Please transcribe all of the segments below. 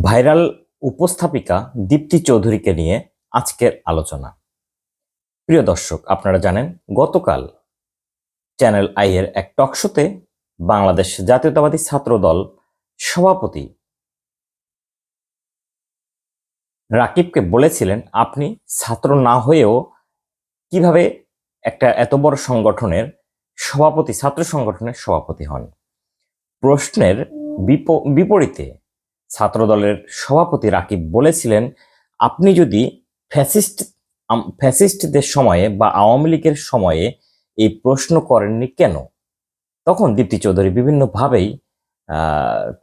Viral উপস্থাপিকা দীপ্তি চৌধুরীকে নিয়ে আজকের আলোচনা। প্রিয় দর্শক, আপনারা জানেন, গতকাল চ্যানেল আই এর এক টকশোতে বাংলাদেশ জাতীয়তাবাদী ছাত্র দল সভাপতি রাকিবকে বলেছিলেন, আপনি ছাত্র না হয়েও কীভাবে একটা এত বড় সংগঠনের সভাপতি, ছাত্র সংগঠনের সভাপতি হন? প্রশ্নের বিপ- বিপরীতে ছাত্রদলের সভাপতি রাকিব বলেছিলেন, আপনি যদি ফ্যাসিস্ট ফ্যাসিস্টদের সময়ে বা আওয়ামী লীগের সময়ে এই প্রশ্ন করেননি কেন? তখন দীপ্তি চৌধুরী বিভিন্নভাবেই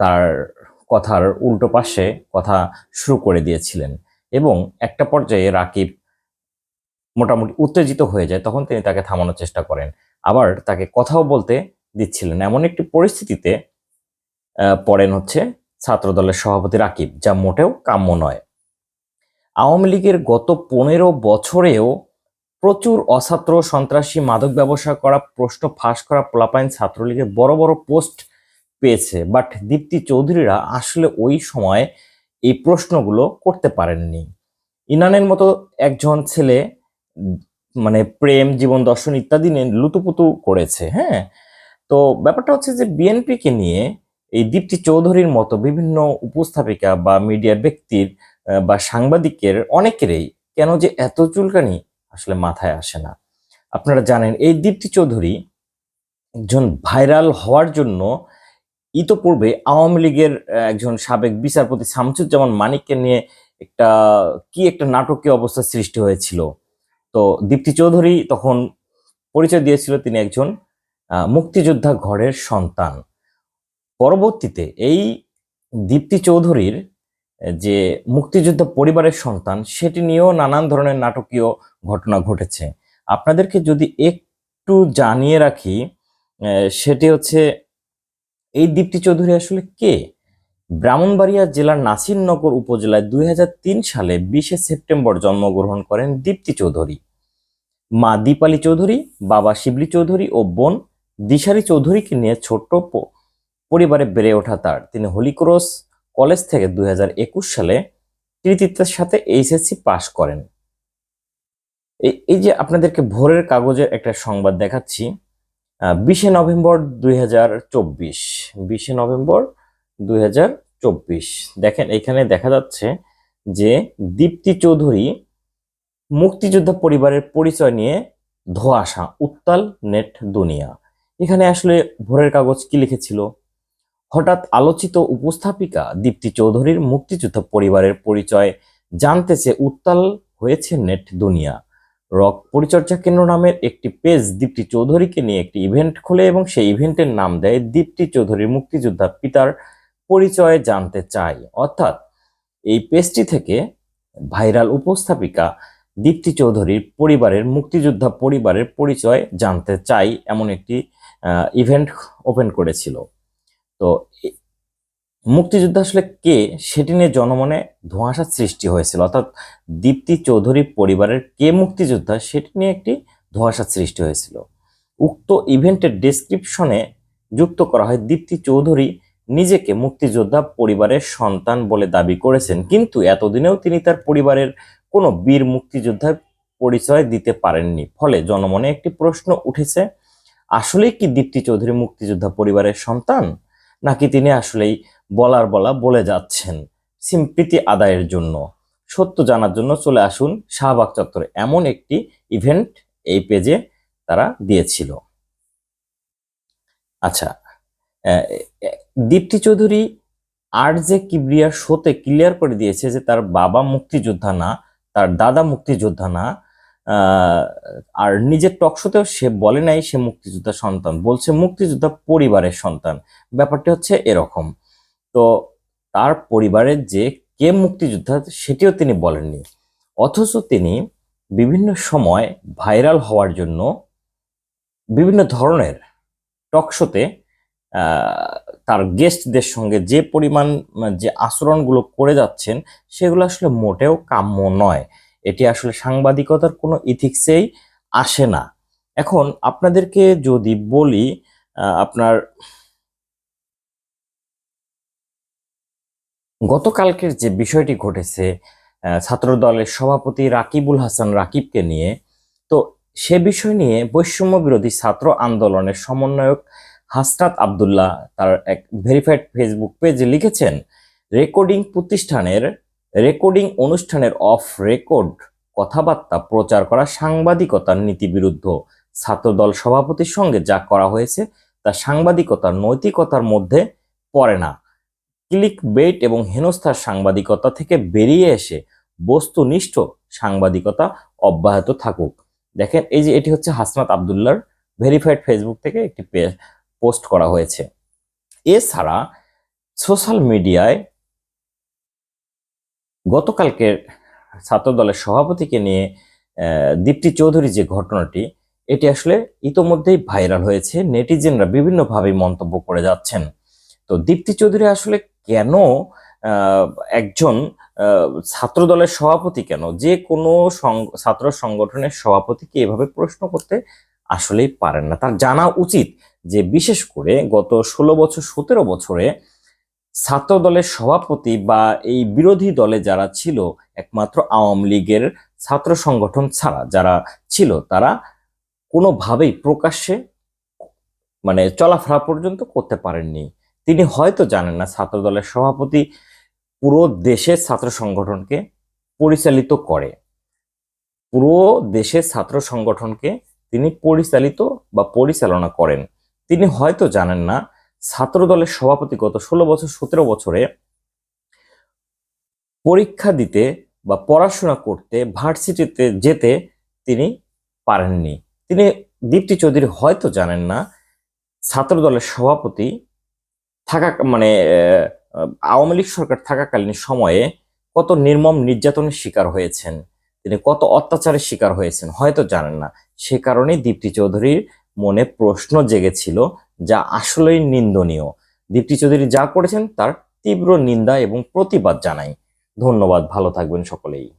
তার কথার উল্টো পাশে কথা শুরু করে দিয়েছিলেন এবং একটা পর্যায়ে রাকিব মোটামুটি উত্তেজিত হয়ে যায়, তখন তিনি তাকে থামানোর চেষ্টা করেন। আবার তাকে কথাও বলতে দিচ্ছিলেন। এমন একটি পরিস্থিতিতে পড়েন হচ্ছে ছাত্রদলের সভাপতি রাকিব, যা মোটেও কাম্য নয়। আওয়ামী লীগের গত পনেরো বছরেও প্রচুর অছাত্র, সন্ত্রাসী, মাদক ব্যবসা করা, প্রশ্ন ফাঁস করা পোলাপাইন ছাত্রলীগের বড় বড় পোস্ট পেয়েছে। বাট দীপ্তি চৌধুরীরা আসলে ওই সময় এই প্রশ্নগুলো করতে পারেননি। ইনানের মতো একজন ছেলে মানে প্রেম, জীবন দর্শন ইত্যাদি নিয়ে লুতুপুতু করেছে হ্যাঁ? তো ব্যাপারটা হচ্ছে যে বিএনপিকে নিয়ে এই দীপ্তি চৌধুরীর মতো বিভিন্ন উপস্থাপিকা বা মিডিয়ার ব্যক্তির বা সাংবাদিকের অনেকেরই কেন যে এত চুলকানি আসলে মাথায় আসে না। আপনারা জানেন এই দীপ্তি চৌধুরী একজন ভাইরাল হওয়ার জন্য ইতোপূর্বে আওয়ামী লীগের একজন সাবেক বিচারপতি শামসুজ্জামান মানিককে নিয়ে একটা, কি একটা নাটকীয় অবস্থা সৃষ্টি হয়েছিল। তো দীপ্তি চৌধুরী তখন পরিচয় দিয়েছিল তিনি একজন মুক্তিযোদ্ধা ঘরের সন্তান। পরবর্তীতে এই দীপ্তি চৌধুরীর যে মুক্তিযোদ্ধা পরিবারের সন্তান, সেটি নিয়েও নানান ধরনের নাটকীয় ঘটনা ঘটেছে। আপনাদেরকে যদি একটু জানিয়ে রাখি সেটি হচ্ছে, এই দীপ্তি চৌধুরী আসলে কে? ব্রাহ্মণবাড়িয়া জেলার নাসিরনগর উপজেলায় দুই হাজার তিন সালে বিশে সেপ্টেম্বর জন্মগ্রহণ করেন দীপ্তি চৌধুরী। মা দীপালি চৌধুরী, বাবা শিবলি চৌধুরী ও বোন দিশারি চৌধুরীকে নিয়ে ছোট্ট পরিবারে বেড়ে ওঠা তার। তিনি হলিক্রস কলেজ থেকে দুই হাজার একুশ সালে কৃতিত্বের সাথে এইচএসসি পাশ করেন। এই যে আপনাদেরকে ভোরের কাগজের একটা সংবাদ দেখাচ্ছি বিশে নভেম্বর দুই হাজার চব্বিশ, বিশে নভেম্বর দুই হাজার চব্বিশ। দেখেন, এখানে দেখা যাচ্ছে যে দীপ্তি চৌধুরী মুক্তিযোদ্ধা পরিবারের পরিচয় নিয়ে ধোঁয়াশা, উত্তাল নেট দুনিয়া। এখানে আসলে ভোরের কাগজ কি লিখেছিল? হঠাৎ আলোচিত উপস্থাপিকা দীপ্তি চৌধুরীর মুক্তিযুদ্ধ পরিবারের পরিচয় জানতে চেয়ে উত্তাল হয়েছে নেট দুনিয়া। রক পরিচর্যা কেন্দ্র নামের একটি পেজ দীপ্তি চৌধুরীকে নিয়ে একটি ইভেন্ট খোলে এবং সেই ইভেন্টের নাম দেয় দীপ্তি চৌধুরীর মুক্তিযোদ্ধা পিতার পরিচয় জানতে চাই অর্থাৎ এই পেজটি থেকে ভাইরাল উপস্থাপিকা দীপ্তি চৌধুরীর পরিবারের মুক্তিযোদ্ধা পরিবারের পরিচয় জানতে চাই এমন একটি ইভেন্ট ওপেন করেছিল। তো মুক্তিযোদ্ধা আসলে কে? সেটি নিয়ে জনমনে ধোঁয়াশার সৃষ্টি হয়েছিল। অর্থাৎ দীপ্তি চৌধুরী পরিবারের কে মুক্তিযোদ্ধা সেটি নিয়ে একটি ধোঁয়াশার সৃষ্টি হয়েছিল। উক্ত ইভেন্টের ডেসক্রিপশনে যুক্ত করা হয়, দীপ্তি চৌধুরী নিজেকে মুক্তিযোদ্ধা পরিবারের সন্তান বলে দাবি করেছেন, কিন্তু এতদিনেও তিনি তার পরিবারের কোনো বীর মুক্তিযোদ্ধার পরিচয় দিতে পারেননি। ফলে জনমনে একটি প্রশ্ন উঠেছে, আসলেই কি দীপ্তি চৌধুরী মুক্তিযোদ্ধা পরিবারের সন্তান? নাকি তিনি আসলেই বলার বলা বলে যাচ্ছেন? সিম্পিতি আদায়ের জন্য। সত্য জানার জন্য চলে আসুন শাহবাগ চত্বরে। এমন একটি ইভেন্ট এই পেজে তারা দিয়েছিল। আচ্ছা দীপ্তি চৌধুরী আর যে কিবরিয়া শোতে ক্লিয়ার করে দিয়েছে যে তার বাবা মুক্তিযোদ্ধা না, তার দাদা মুক্তিযোদ্ধা না আর নিজের টকশোতেও সে বলে নাই সে মুক্তিযোদ্ধা সন্তান। বলছে মুক্তিযোদ্ধা পরিবারের সন্তান। ব্যাপারটি হচ্ছে এরকম। তো তার পরিবারের যে কে মুক্তিযোদ্ধা সেটিও তিনি বলেননি। অথচ তিনি বিভিন্ন সময় ভাইরাল হওয়ার জন্য বিভিন্ন ধরনের টকশোতে তার গেস্টদের সঙ্গে যে পরিমাণ, যে আচরণগুলো করে যাচ্ছেন, সেগুলো আসলে মোটেও কাম্য নয়। এটি আসলে সাংবাদিকতার কোনো ইথিক্সেই আসে না। এখন আপনাদেরকে যদি বলি আপনার গতকালকের যে বিষয়টি ঘটেছে ছাত্র দলের সভাপতি রাকিবুল হাসান রাকিবকে নিয়ে, তো সে বিষয় নিয়ে বৈষম্য বিরোধী ছাত্র আন্দোলনের সমন্বয়ক হাসরাত আব্দুল্লাহ তার এক ভেরিফাইড ফেসবুক পেজে লিখেছেন, রেকর্ডিং প্রতিষ্ঠানের রেকর্ডিং অনুষ্ঠানের অফ রেকর্ড, কথাবার্তা, প্রচার করা সাংবাদিকতার নীতিবিরুদ্ধ। ছাত্রদল সভাপতির সঙ্গে যা করা হয়েছে, তা সাংবাদিকতার নৈতিকতার মধ্যে পড়ে না। ক্লিক বেট এবং হেনস্থার সাংবাদিকতা থেকে বেরিয়ে এসে বস্তুনিষ্ঠ সাংবাদিকতা অব্যাহত থাকুক। দেখেন, এই যে এটি হচ্ছে হাসনাত আবদুল্লার ভেরিফাইড ফেসবুক থেকে একটি পোস্ট করা হয়েছে। এছাড়া সোশ্যাল মিডিয়ায় গতকালকের ছাত্রদলের সভাপতিকে নিয়ে দীপ্তি চৌধুরী যে ঘটনাটি এটি আসলে ইতোমধ্যেই ভাইরাল হয়েছে। নেটিজেনরা বিভিন্নভাবে মন্তব্য করে যাচ্ছেন। তো দীপ্তি চৌধুরী আসলে কেন একজন আহ, ছাত্র দলের সভাপতি কেন? যে কোনো ছাত্র সংগঠনের সভাপতিকে এভাবে প্রশ্ন করতে আসলেই পারেন না। তার জানা উচিত যে বিশেষ করে গত ষোলো বছর সতেরো বছরে ছাত্র দলের সভাপতি বা এই বিরোধী দলে যারা ছিল, একমাত্র আওয়ামী লীগের ছাত্র সংগঠন ছাড়া যারা ছিল, তারা কোনোভাবেই প্রকাশ্যে মানে চলাফেরা পর্যন্ত করতে পারেননি। তিনি হয়তো জানেন না ছাত্র দলের সভাপতি পুরো দেশের ছাত্র সংগঠনকে পরিচালিত করে। পুরো দেশের ছাত্র সংগঠনকে তিনি পরিচালিত বা পরিচালনা করেন। তিনি হয়তো জানেন না ছাত্র দলের সভাপতি গত ষোলো বছর, সতেরো বছরে পরীক্ষা দিতে বা পড়াশোনা করতে ভার্সিটিতে যেতে তিনি পারেননি। তিনি দীপ্তি চৌধুরী হয়তো জানেন না ছাত্র দলের সভাপতি থাকা মানে আওয়ামী লীগ সরকার থাকাকালীন সময়ে কত নির্মম নির্যাতনের শিকার হয়েছেন, তিনি কত অত্যাচারের শিকার হয়েছেন, হয়তো জানেন না। সে কারণেই দীপ্তি চৌধুরীর মনে প্রশ্ন জেগেছিল যা আসলেই নিন্দনীয়। দীপ্তি চৌধুরী যা করেছেন তার তীব্র নিন্দা এবং প্রতিবাদ জানাই। ধন্যবাদ, ভালো থাকবেন সকলেই।